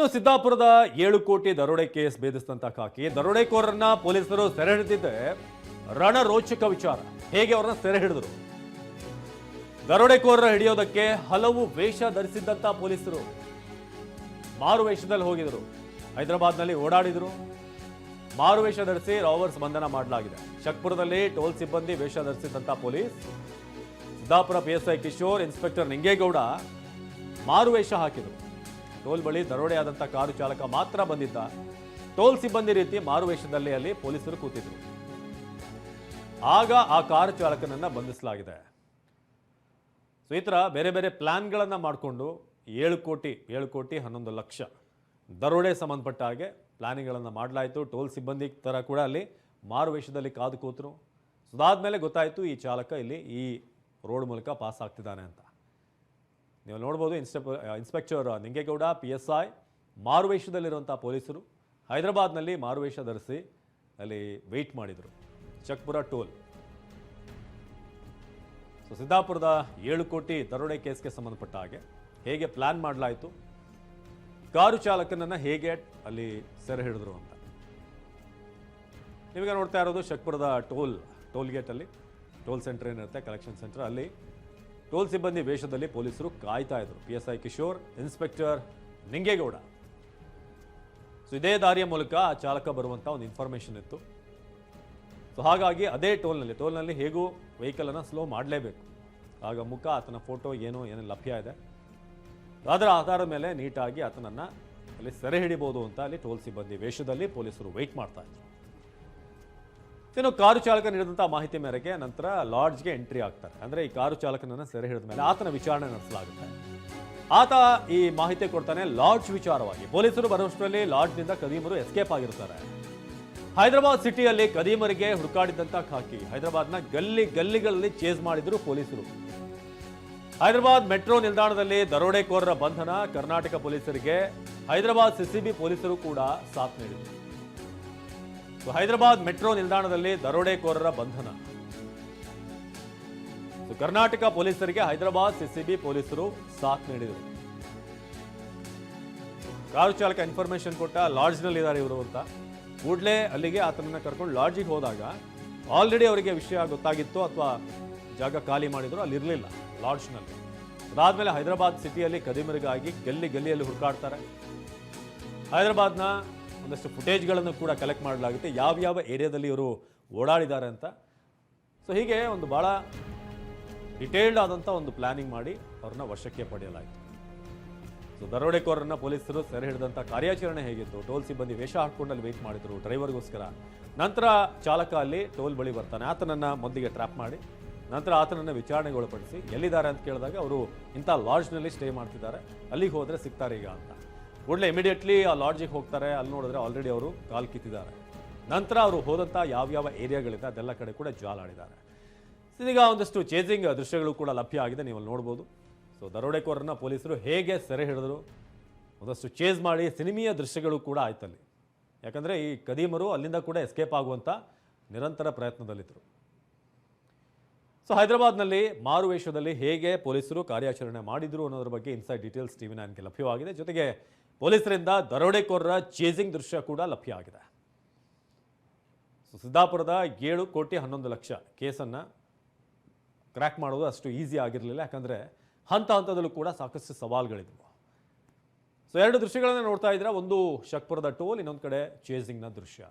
ಇನ್ನು ಸಿದ್ದಾಪುರದ ಏಳು ಕೋಟಿ ದರೋಡೆ ಕೇಸ್ ಭೇದಿಸಿದಂತ ಕಾಕಿ ದರೋಡೆಕೋರರನ್ನ ಪೊಲೀಸರು ಸೆರೆ ಹಿಡಿದಿದ್ದೆ. ರಣರೋಚಕ ವಿಚಾರ. ಹೇಗೆ ಅವರನ್ನ ಸೆರೆ ಹಿಡಿದ್ರು? ದರೋಡೆಕೋರರ ಹಿಡಿಯೋದಕ್ಕೆ ಹಲವು ವೇಷ ಧರಿಸಿದ್ದಂತ ಪೊಲೀಸರು. ಮಾರು ವೇಷದಲ್ಲಿ ಹೋಗಿದ್ರು. ಹೈದರಾಬಾದ್ನಲ್ಲಿ ಓಡಾಡಿದ್ರು. ಮಾರು ವೇಷ ಧರಿಸಿ ರಾವರ್ಸ್ ಬಂಧನ ಮಾಡಲಾಗಿದೆ. ಶಕ್ಪುರದಲ್ಲಿ ಟೋಲ್ ಸಿಬ್ಬಂದಿ ವೇಷ ಧರಿಸಿದ್ದಂತ police. Siddapura PSI Kishore, inspector Ningegowda ಮಾರು ವೇಷ ಹಾಕಿದ್ರು. ಟೋಲ್ ಬಳಿ ದರೋಡೆಯಾದಂಥ ಕಾರು ಚಾಲಕ ಮಾತ್ರ ಬಂದಿದ್ದ. ಟೋಲ್ ಸಿಬ್ಬಂದಿ ರೀತಿ ಮಾರುವೇಷದಲ್ಲಿ ಅಲ್ಲಿ ಪೊಲೀಸರು ಕೂತಿದ್ರು. ಆಗ ಆ ಕಾರು ಚಾಲಕನನ್ನ ಬಂಧಿಸಲಾಗಿದೆ. ಸೊ ಈ ಥರ ಬೇರೆ ಬೇರೆ ಪ್ಲ್ಯಾನ್ಗಳನ್ನು ಮಾಡಿಕೊಂಡು ಏಳು ಕೋಟಿ ಏಳು ಕೋಟಿ ಹನ್ನೊಂದು ಲಕ್ಷ ದರೋಡೆ ಸಂಬಂಧಪಟ್ಟ ಹಾಗೆ ಪ್ಲ್ಯಾನಿಂಗ್ಗಳನ್ನು ಮಾಡಲಾಯಿತು. ಟೋಲ್ ಸಿಬ್ಬಂದಿ ಥರ ಕೂಡ ಅಲ್ಲಿ ಮಾರು ವೇಷದಲ್ಲಿ ಕಾದು ಕೂತರು. ಅದಾದಮೇಲೆ ಗೊತ್ತಾಯಿತು ಈ ಚಾಲಕ ಇಲ್ಲಿ ಈ ರೋಡ್ ಮೂಲಕ ಪಾಸ್ ಆಗ್ತಿದ್ದಾನೆ ಅಂತ. ನೀವು ನೋಡ್ಬೋದು ಇನ್ಸ್ಟೆಪ್ inspector Ningegowda P S I ಮಾರುವೇಷದಲ್ಲಿರುವಂಥ ಪೊಲೀಸರು. ಹೈದರಾಬಾದ್ನಲ್ಲಿ ಮಾರುವೇಷ ಧರಿಸಿ ಅಲ್ಲಿ ವೆಯ್ಟ್ ಮಾಡಿದರು. ಚಕ್ಪುರ ಟೋಲ್. ಸೊ ಸಿದ್ದಾಪುರದ ಏಳು ಕೋಟಿ ದರೋಡೆ ಕೇಸ್ಗೆ ಸಂಬಂಧಪಟ್ಟ ಹಾಗೆ ಹೇಗೆ ಪ್ಲಾನ್ ಮಾಡಲಾಯಿತು? ಕಾರು ಚಾಲಕನನ್ನು ಹೇಗೆ ಅಲ್ಲಿ ಸೆರೆ ಹಿಡಿದ್ರು ಅಂತ. ನಿಮಗೆ ನೋಡ್ತಾ ಇರೋದು ಶಕ್ಪುರದ ಟೋಲ್ ಟೋಲ್ ಗೇಟಲ್ಲಿ. ಟೋಲ್ ಸೆಂಟರ್ ಏನಿರುತ್ತೆ? ಕಲೆಕ್ಷನ್ ಸೆಂಟರ್ ಅಲ್ಲಿ ಟೋಲ್ ಸಿಬ್ಬಂದಿ ವೇಷದಲ್ಲಿ ಪೊಲೀಸರು ಕಾಯ್ತಾ ಇದ್ರು. P S I Kishore, inspector Ningegowda. So ಇದೇ ದಾರಿಯ ಮೂಲಕ ಆ ಚಾಲಕ ಬರುವಂಥ ಒಂದು ಇನ್ಫಾರ್ಮೇಶನ್ ಇತ್ತು. ಸೊ ಹಾಗಾಗಿ ಅದೇ ಟೋಲ್ನಲ್ಲಿ ಟೋಲ್ನಲ್ಲಿ ಹೇಗೂ ವೆಹಿಕಲನ್ನು ಸ್ಲೋ ಮಾಡಲೇಬೇಕು. ಆಗ ಮುಖ, ಆತನ ಫೋಟೋ ಏನೋ ಏನೋ ಲಭ್ಯ ಇದೆ. ಅದರ ಆಧಾರದ ಮೇಲೆ ನೀಟಾಗಿ ಆತನನ್ನು ಅಲ್ಲಿ ಸೆರೆ ಹಿಡಿಬೋದು ಅಂತ ಅಲ್ಲಿ ಟೋಲ್ ಸಿಬ್ಬಂದಿ ವೇಷದಲ್ಲಿ ಪೊಲೀಸರು ವೆಯ್ಟ್ ಮಾಡ್ತಾ ಇದ್ರು. ಇನ್ನು ಕಾರು ಚಾಲಕ ನೀಡಿದಂಥ ಮಾಹಿತಿ ಮೇರೆಗೆ ನಂತರ ಲಾಡ್ಜ್ಗೆ ಎಂಟ್ರಿ ಆಗ್ತಾರೆ. ಅಂದ್ರೆ ಈ ಕಾರು ಚಾಲಕನನ್ನ ಸೆರೆ ಹಿಡಿದ ಮೇಲೆ ಆತನ ವಿಚಾರಣೆ ನಡೆಸಲಾಗುತ್ತೆ. ಆತ ಈ ಮಾಹಿತಿ ಕೊಡ್ತಾನೆ ಲಾಡ್ಜ್ ವಿಚಾರವಾಗಿ. ಪೊಲೀಸರು ಬರುವಷ್ಟರಲ್ಲಿ ಲಾಡ್ಜ್ನಿಂದ ಕದೀಮರು ಎಸ್ಕೇಪ್ ಆಗಿರ್ತಾರೆ. ಹೈದರಾಬಾದ್ ಸಿಟಿಯಲ್ಲಿ ಕದೀಮರಿಗೆ ಹುಡುಕಾಡಿದಂತ ಖಾಕಿ. ಹೈದರಾಬಾದ್ನ ಗಲ್ಲಿ ಗಲ್ಲಿಗಳಲ್ಲಿ ಚೇಸ್ ಮಾಡಿದ್ರು ಪೊಲೀಸರು. ಹೈದರಾಬಾದ್ ಮೆಟ್ರೋ ನಿಲ್ದಾಣದಲ್ಲಿ ದರೋಡೆಕೋರರ ಬಂಧನ ಕರ್ನಾಟಕ ಪೊಲೀಸರಿಗೆ. ಹೈದರಾಬಾದ್ ಸಿಸಿಬಿ ಪೊಲೀಸರು ಕೂಡ ಸಾಥ್ ನೀಡಿದರು. ಹೈದರಾಬಾದ್ ಮೆಟ್ರೋ ನಿಲ್ದಾಣದಲ್ಲಿ ದರೋಡೆಕೋರರ ಬಂಧನ. ಕರ್ನಾಟಕ ಪೊಲೀಸರಿಗೆ ಹೈದರಾಬಾದ್ ಸಿಸಿಬಿ ಪೊಲೀಸರು ಸಾಥ್ ನೀಡಿದರು. ಕಾರು ಚಾಲಕ ಇನ್ಫಾರ್ಮೇಶನ್ ಕೊಟ್ಟ ಲಾಡ್ಜ್ನಲ್ಲಿ ಇದ್ದಾರೆ ಇವರು ಅಂತ. ಕೂಡಲೇ ಅಲ್ಲಿಗೆ ಆತನನ್ನ ಕರ್ಕೊಂಡು ಲಾಡ್ಜಿಗೆ ಹೋದಾಗ ಆಲ್ರೆಡಿ ಅವರಿಗೆ ವಿಷಯ ಗೊತ್ತಾಗಿತ್ತು ಅಥವಾ ಜಾಗ ಖಾಲಿ ಮಾಡಿದ್ರು ಅಲ್ಲಿ ಇರಲಿಲ್ಲ ಲಾಡ್ಜ್ನಲ್ಲಿ. ಅದಾದ್ಮೇಲೆ ಹೈದರಾಬಾದ್ ಸಿಟಿಯಲ್ಲಿ ಕದಿಮರಿಗಾಗಿ ಗಲ್ಲಿ ಗಲ್ಲಿಯಲ್ಲಿ ಹುಡುಕಾಡ್ತಾರೆ. ಹೈದರಾಬಾದ್ನ ಒಂದಷ್ಟು ಫುಟೇಜ್ಗಳನ್ನು ಕೂಡ ಕಲೆಕ್ಟ್ ಮಾಡಲಾಗುತ್ತೆ. ಯಾವ್ಯಾವ ಏರಿಯಾದಲ್ಲಿ ಇವರು ಓಡಾಡಿದ್ದಾರೆ ಅಂತ. ಸೊ ಹೀಗೆ ಒಂದು ಭಾಳ ಡಿಟೇಲ್ಡ್ ಆದಂಥ ಒಂದು ಪ್ಲಾನಿಂಗ್ ಮಾಡಿ ಅವ್ರನ್ನ ವಶಕ್ಕೆ ಪಡೆಯಲಾಯಿತು. ಸೊ ದರೋಡೆಕೋರನ್ನ ಪೊಲೀಸರು ಸೆರೆ ಹಿಡಿದಂಥ ಕಾರ್ಯಾಚರಣೆ ಹೇಗಿತ್ತು? ಟೋಲ್ ಸಿಬ್ಬಂದಿ ವೇಷ ಹಾಕೊಂಡು ಅಲ್ಲಿ ವೆಯ್ಟ್ ಮಾಡಿದ್ರು ಡ್ರೈವರ್ಗೋಸ್ಕರ. ನಂತರ ಚಾಲಕ ಅಲ್ಲಿ ಟೋಲ್ ಬಳಿ ಬರ್ತಾನೆ. ಆತನನ್ನು ಮೊದಲಿಗೆ ಟ್ರ್ಯಾಪ್ ಮಾಡಿ, ನಂತರ ಆತನನ್ನು ವಿಚಾರಣೆಗೆ ಒಳಪಡಿಸಿ ಎಲ್ಲಿದ್ದಾರೆ ಅಂತ ಕೇಳಿದಾಗ ಅವರು ಇಂಥ ಲಾಡ್ಜ್ನಲ್ಲಿ ಸ್ಟೇ ಮಾಡ್ತಿದ್ದಾರೆ. ಅಲ್ಲಿಗೆ ಹೋದರೆ ಸಿಗ್ತಾರೆ ಈಗ ಅಂತ. ಕೂಡಲೇ ಇಮಿಡಿಯೇಟ್ಲಿ ಆ ಲಾಡ್ಜಿಗೆ ಹೋಗ್ತಾರೆ. ಅಲ್ಲಿ ನೋಡಿದ್ರೆ ಆಲ್ರೆಡಿ ಅವರು ಕಾಲ್ ಕಿತ್ತಿದ್ದಾರೆ. ನಂತರ ಅವರು ಹೋದಂಥ ಯಾವ್ಯಾವ ಏರಿಯಾಗಳಿದೆ ಅದೆಲ್ಲ ಕಡೆ ಕೂಡ ಜಾಲಾಡಿದ್ದಾರೆ ಇದೀಗ ಒಂದಷ್ಟು ಚೇಸಿಂಗ್ ದೃಶ್ಯಗಳು ಕೂಡ ಲಭ್ಯ ಆಗಿದೆ ನೀವು ಅಲ್ಲಿ ನೋಡ್ಬೋದು. ಸೊ ದರೋಡೆಕೋರನ್ನ ಪೊಲೀಸರು ಹೇಗೆ ಸೆರೆ ಹಿಡಿದ್ರು, ಒಂದಷ್ಟು ಚೇಸ್ ಮಾಡಿ ಸಿನಿಮೀಯ ದೃಶ್ಯಗಳು ಕೂಡ ಆಯ್ತಲ್ಲಿ. ಯಾಕಂದರೆ ಈ ಕದೀಮರು ಅಲ್ಲಿಂದ ಕೂಡ ಎಸ್ಕೇಪ್ ಆಗುವಂಥ ನಿರಂತರ ಪ್ರಯತ್ನದಲ್ಲಿದ್ದರು ಸೊ ಹೈದರಾಬಾದ್ನಲ್ಲಿ ಮಾರುವೇಷದಲ್ಲಿ ಹೇಗೆ ಪೊಲೀಸರು ಕಾರ್ಯಾಚರಣೆ ಮಾಡಿದ್ರು ಅನ್ನೋದ್ರ ಬಗ್ಗೆ ಇನ್ಸೈಡ್ ಡೀಟೇಲ್ಸ್ ಟಿವಿ ನೈನ್ಗೆ ಲಭ್ಯವಾಗಿದೆ. ಜೊತೆಗೆ ಪೊಲೀಸರಿಂದ ದರೋಡೆಕೋರರ ಚೇಸಿಂಗ್ ದೃಶ್ಯ ಕೂಡ ಲಭ್ಯ ಆಗಿದೆ. ಸಿದ್ದಾಪುರದ ಏಳು ಕೋಟಿ ಹನ್ನೊಂದು ಲಕ್ಷ ಕೇಸನ್ನು ಕ್ರ್ಯಾಕ್ ಮಾಡೋದು ಅಷ್ಟು ಈಸಿ ಆಗಿರಲಿಲ್ಲ. ಯಾಕಂದರೆ ಹಂತ ಹಂತದಲ್ಲೂ ಕೂಡ ಸಾಕಷ್ಟು ಸವಾಲುಗಳಿದ್ವು. ಸೊ, ಎರಡು ದೃಶ್ಯಗಳನ್ನು ನೋಡ್ತಾ ಇದ್ರೆ ಒಂದು ಶಕ್ಪುರದ ಟೋಲ್, ಇನ್ನೊಂದು ಕಡೆ ಚೇಸಿಂಗ್ನ ದೃಶ್ಯ.